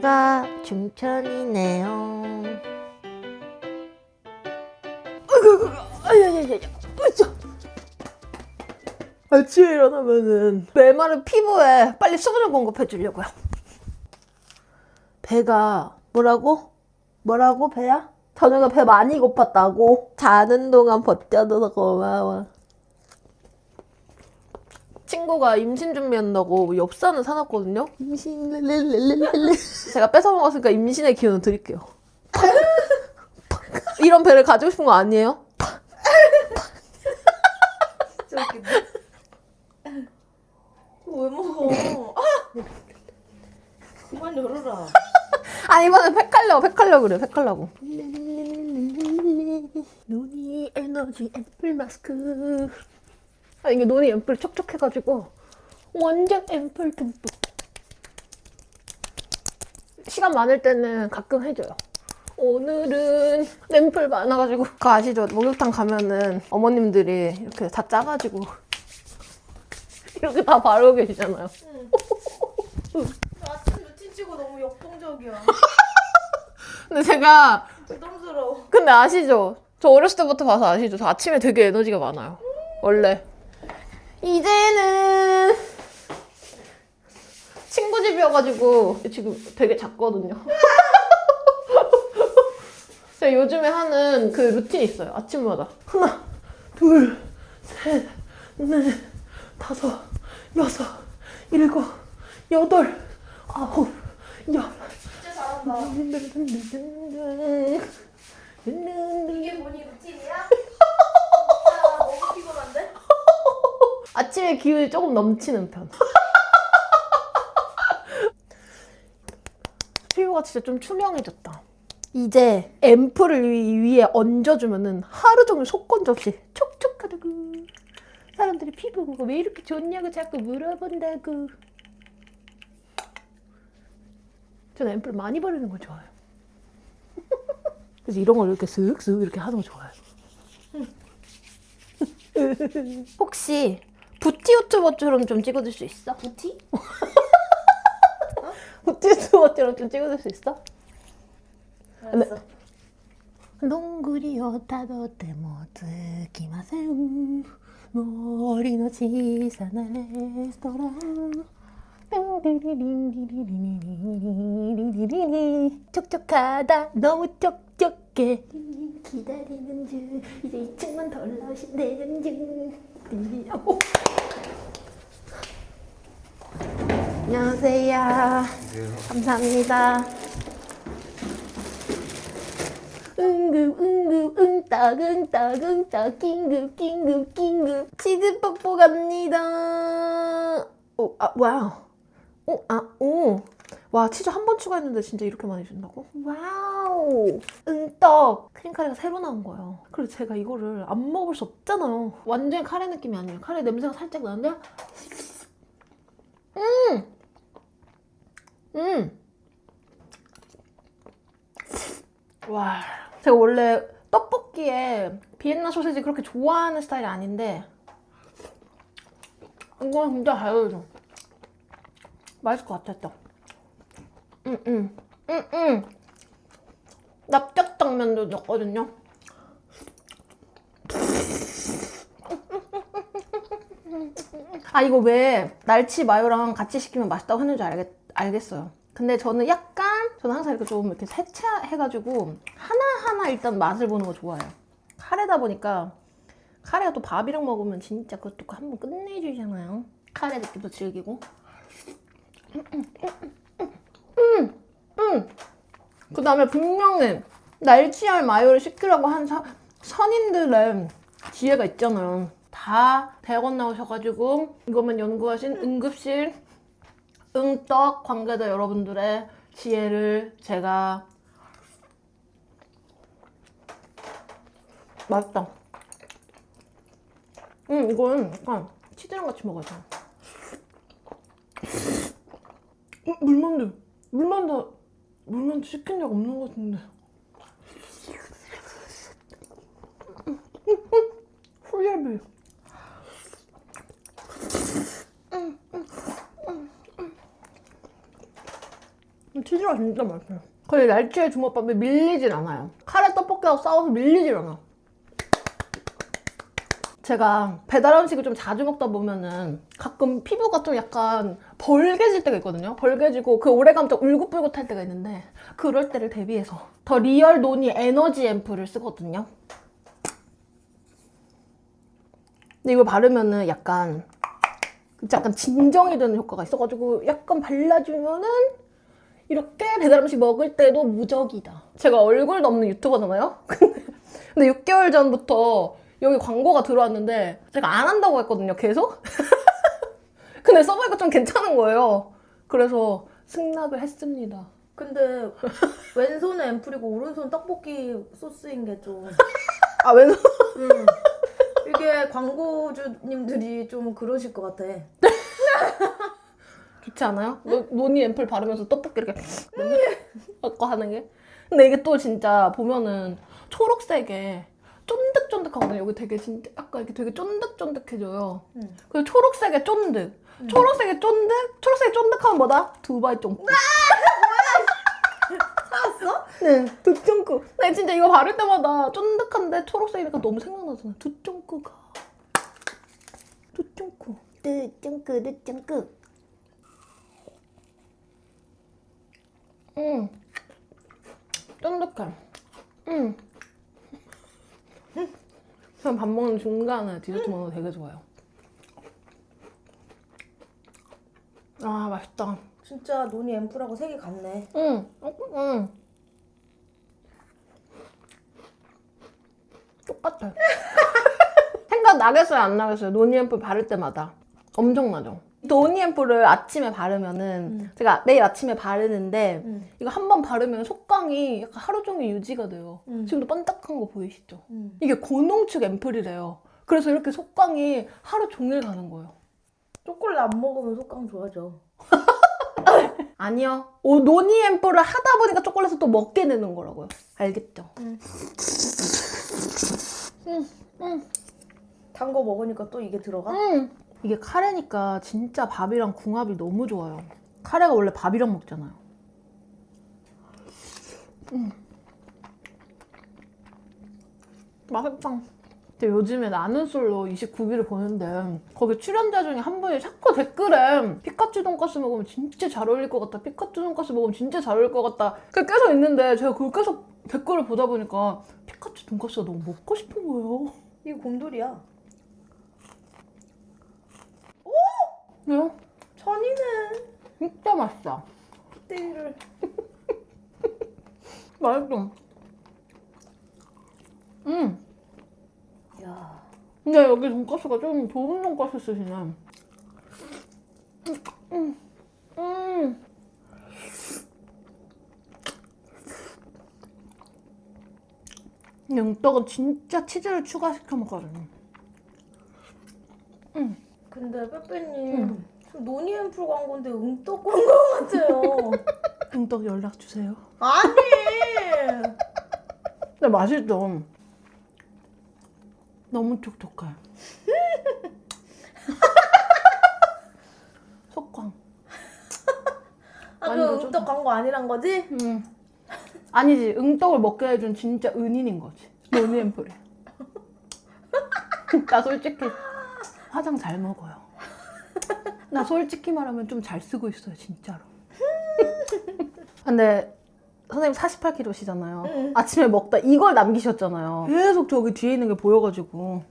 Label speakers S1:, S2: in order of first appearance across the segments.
S1: 여기가 중천이네요. 아야야야야, 으쌰. 아침에 일어나면은 메마른 피부에 빨리 수분을 공급해 주려고요. 배가 뭐라고? 뭐라고 배야? 저녁에 배 많이 고팠다고? 자는 동안 버텨줘서 고마워. 친구가 임신 준비한다고 엽산을 사놨거든요. 임신 렐렐렐렐렐. 제가 뺏어 먹었으니까 임신의 기운을 드릴게요. 이런 배를 가지고 싶은 거 아니에요?
S2: 진짜? 왜 먹어? 그만 열어라.
S1: 아 이번에 팩 하려고 팩 하려고 그래 팩 하려고. 눈이 에너지 앰플 마스크. 아 이게 눈이 앰플 촉촉해가지고 완전 앰플 듬뿍. 시간 많을 때는 가끔 해줘요. 오늘은 앰플 많아가지고 그거 아시죠? 목욕탕 가면은 어머님들이 이렇게 다 짜가지고 이렇게 다 바르고 계시잖아요.
S2: 아침 루틴 치고 너무 역동적이야.
S1: 근데 제가
S2: 부담스러워.
S1: 근데 아시죠? 저 어렸을 때부터 봐서 아시죠? 저 아침에 되게 에너지가 많아요. 원래. 이제는 친구 집이어가지고 지금 되게 작거든요. 제가 요즘에 하는 그 루틴이 있어요. 아침마다. 하나, 둘, 셋, 넷, 다섯, 여섯, 일곱, 여덟, 아홉, 열.
S2: 진짜 잘한다. 이게 뭐니
S1: 아침에 기운이 조금 넘치는 편. 피부가 진짜 좀 투명해졌다. 이제 앰플을 위- 위에 얹어주면은 하루 종일 속건조 없이 촉촉하다고. 사람들이 피부가 왜 이렇게 좋냐고 자꾸 물어본다고. 저는 앰플 많이 바르는 걸 좋아해요. 그래서 이런 걸 이렇게 슥슥 이렇게 하는 거 좋아해요. 혹시 부티 유튜버처럼 좀 찍어줄 수 있어?
S2: 부티?
S1: 부티 유튜버처럼 좀 찍어줄 수 있어?
S2: 알았어.
S1: 농구리였다도 때못기마센 머리 너 지사나 레스토랑 촉촉하다 너무 촉촉해 기다리는 중 이제 2층만 더 올라오신다는 중 오. 안녕하세요. 감사합니다. 응급 응급 응딱 응딱 응딱 긴급 긴급 긴급. 치즈 뽀뽀 갑니다. 오 아 와우. 오아오 와 치즈 한 번 추가했는데 진짜 이렇게 많이 준다고? 와우. 응떡! 크림 카레가 새로 나온 거예요. 그래서 제가 이거를 안 먹을 수 없잖아요. 완전 카레 느낌이 아니에요. 카레 냄새가 살짝 나는데? 음 음! 와, 제가 원래 떡볶이에 비엔나 소세지 그렇게 좋아하는 스타일이 아닌데 이건 진짜 잘 어울려. 맛있을 것 같았어. 응, 응, 응, 응. 납작당면도 넣었거든요. 아 이거 왜 날치 마요랑 같이 시키면 맛있다고 하는 줄 알겠, 알겠어요. 근데 저는 약간 저는 항상 이렇게 좀 이렇게 세차해가지고 하나하나 일단 맛을 보는 거 좋아해요. 카레다 보니까 카레가 또 밥이랑 먹으면 진짜 그것도 한번 끝내주잖아요. 카레 느낌도 즐기고. 그 다음에 분명히 날치알 마요를 시키라고 한 사- 선인들의 지혜가 있잖아요. 다 대학원 나오셔가지고 이것만 연구하신 응급실 응떡 관계자 여러분들의 지혜를 제가 맛있다. 음 이건 약간 치즈랑 같이 먹어야 돼. 어, 물만두 물만두 물만두 시킨 적 없는 것 같은데. 훌륭해. 치즈가 진짜 맛있어요. 거의 날치의 주먹밥이 밀리질 않아요. 카레 떡볶이하고 싸워서 밀리질 않아. 제가 배달 음식을 좀 자주 먹다 보면은 가끔 피부가 좀 약간 벌개질 때가 있거든요. 벌개지고 그 오래가면 좀 울긋불긋할 때가 있는데 그럴 때를 대비해서 더 리얼 노니 에너지 앰플을 쓰거든요. 근데 이걸 바르면은 약간 약간 진정이 되는 효과가 있어가지고 약간 발라주면은 이렇게 배달 음식 먹을 때도 무적이다. 제가 얼굴도 없는 유튜버잖아요? 근데 6개월 전부터 여기 광고가 들어왔는데 제가 안 한다고 했거든요, 계속? 근데 써보니까 좀 괜찮은 거예요. 그래서 승낙을 했습니다.
S2: 근데 왼손은 앰플이고 오른손 떡볶이 소스인 게 좀.
S1: 아, 왼손?
S2: 음. 이게 광고주님들이 좀 그러실 것 같아.
S1: 좋지 않아요? 노, 노니 앰플 바르면서 떡볶이 이렇게 먹고 하는 게. 근데 이게 또 진짜 보면은 초록색에 쫀득쫀득하거든요. 여기 되게 진짜 약간 이렇게 되게 쫀득쫀득해져요.
S2: 음.
S1: 그 초록색의 쫀득. 초록색의 쫀득? 초록색의 쫀득하면 뭐다? 두바이 쫑꾸.
S2: 찾았어?
S1: 네, 두쫑꾸. 나 진짜 이거 바를 때마다 쫀득한데 초록색이니까 너무 생각나잖아. 두쫑꾸가. 두쫑꾸. 두쫑꾸, 두쫑꾸. 응. 쫀득해. 응. 그냥 밥 먹는 중간에 디저트 먹는 거 되게 좋아요. 아, 맛있다.
S2: 진짜 노니 앰플하고 색이 같네.
S1: 응, 응, 응. 똑같아. 생각 나겠어요, 안 나겠어요? 노니 앰플 바를 때마다. 엄청나죠? 노니 앰플을 아침에 바르면은,
S2: 음.
S1: 제가 매일 아침에 바르는데,
S2: 음.
S1: 이거 한 번 바르면 속광이 약간 하루 종일 유지가 돼요.
S2: 음.
S1: 지금도 반짝한 거 보이시죠?
S2: 음.
S1: 이게 고농축 앰플이래요. 그래서 이렇게 속광이 하루 종일 가는 거예요.
S2: 초콜릿 안 먹으면 속감 좋아져.
S1: 아니요. 오, 노니 앰플을 하다 보니까 초콜릿을 또 먹게 되는 거라고요. 알겠죠?
S2: 단거 먹으니까 또 이게 들어가?
S1: 음. 이게 카레니까 진짜 밥이랑 궁합이 너무 좋아요. 카레가 원래 밥이랑 먹잖아요. 음. 맛있다. 근데 요즘에 나는 솔로 29기를 보는데 거기 출연자 중에 한 분이 자꾸 댓글에 피카츄 돈가스 먹으면 진짜 잘 어울릴 것 같다. 피카츄 돈가스 먹으면 진짜 잘 어울릴 것 같다. 그게 계속 있는데 제가 그걸 계속 댓글을 보다 보니까 피카츄 돈가스가 너무 먹고 싶은 거예요.
S2: 이게 곰돌이야.
S1: 왜요?
S2: 천이네.
S1: 진짜 맛있다.
S2: 띠를.
S1: 맛있어. 음.
S2: 야.
S1: 근데 여기 돈가스가 좀 좋은 돈가스 쓰시네. 음. 음. 음. 영떡은 진짜 치즈를 추가시켜 먹거든요.
S2: 근데 빼빼님 좀 노니 앰플 광고인데 응떡 광고 같아요.
S1: 영떡 연락 주세요.
S2: 아니.
S1: 근데 맛있죠. 너무 촉촉해. 속광.
S2: 아, 그. 응떡 광고 아니란 거지?
S1: 음. 아니지 응떡을 먹게 해준 진짜 은인인 거지 노니 앰플이 나 솔직히 화장 잘 먹어요 나 솔직히 말하면 좀 잘 쓰고 있어요 진짜로 근데 선생님 48kg시잖아요
S2: 응.
S1: 아침에 먹다 이걸 남기셨잖아요 계속 저기 뒤에 있는 게 보여가지고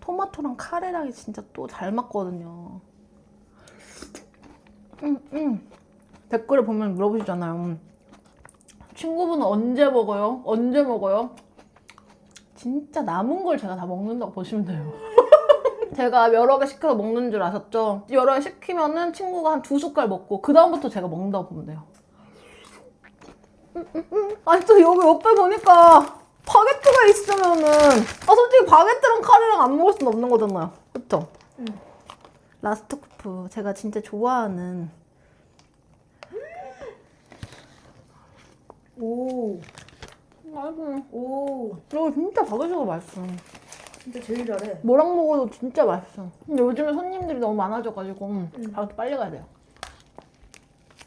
S1: 토마토랑 카레랑이 진짜 또 잘 맞거든요 음, 음. 댓글을 보면 물어보시잖아요 친구분은 언제 먹어요? 언제 먹어요? 진짜 남은 걸 제가 다 먹는다고 보시면 돼요. 제가 여러 개 시켜서 먹는 줄 아셨죠? 여러 개 시키면은 친구가 한 두 숟갈 먹고 그 다음부터 제가 먹는다고 보면 돼요. 음, 음, 음. 아니 또 여기 옆에 보니까 바게트가 있으면은 아 솔직히 바게트랑 카레랑 안 먹을 수는 없는 거잖아요. 그쵸?
S2: 응.
S1: 라스트 쿠프 제가 진짜 좋아하는
S2: 오.
S1: 아이고
S2: 오.
S1: 이거 진짜 바게트가 맛있어.
S2: 진짜 제일 잘해.
S1: 뭐랑 먹어도 진짜 맛있어. 근데 요즘에 손님들이 너무 많아져가지고 바게트 빨리 가야 돼요.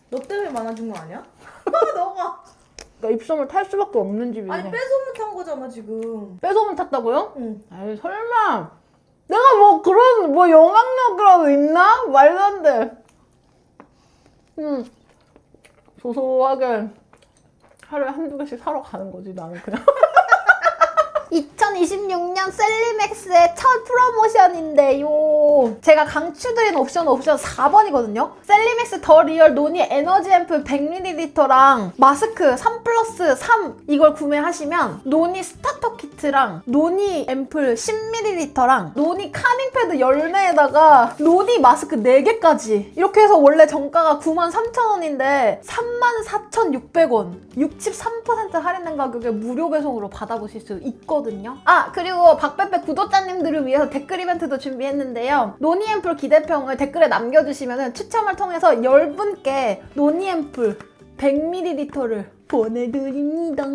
S2: 너 때문에 많아진 거 아니야?
S1: 보니까 입소문 탈 수밖에 없는 집이네.
S2: 아니 뺏어못 탄 거잖아 지금.
S1: 뺏어문 탔다고요?
S2: 응.
S1: 아이 설마 내가 뭐 그런 뭐 영향력이라도 있나? 말도 안 돼. 음 소소하게 하루에 한두 개씩 사러 가는 거지 나는 그냥. 2026년 셀리맥스의 첫 프로모션인데요. 제가 강추드린 옵션 옵션 4번이거든요. 셀리맥스 더 리얼 노니 에너지 앰플 100ml랑 마스크 3 플러스 3 이걸 구매하시면 노니 스타터 키트랑 노니 앰플 10ml랑 노니 카밍 패드 열매에다가 노니 마스크 4개까지 이렇게 해서 원래 정가가 93,000원인데 34,600원 63% 할인된 가격에 무료 배송으로 받아보실 수 있거든 요. 아 그리고 박빼빼 구독자님들을 위해서 댓글 이벤트도 준비했는데요. 노니앰플 기대평을 댓글에 남겨주시면 추첨을 통해서 10분께 노니앰플 100ml를 보내드립니다.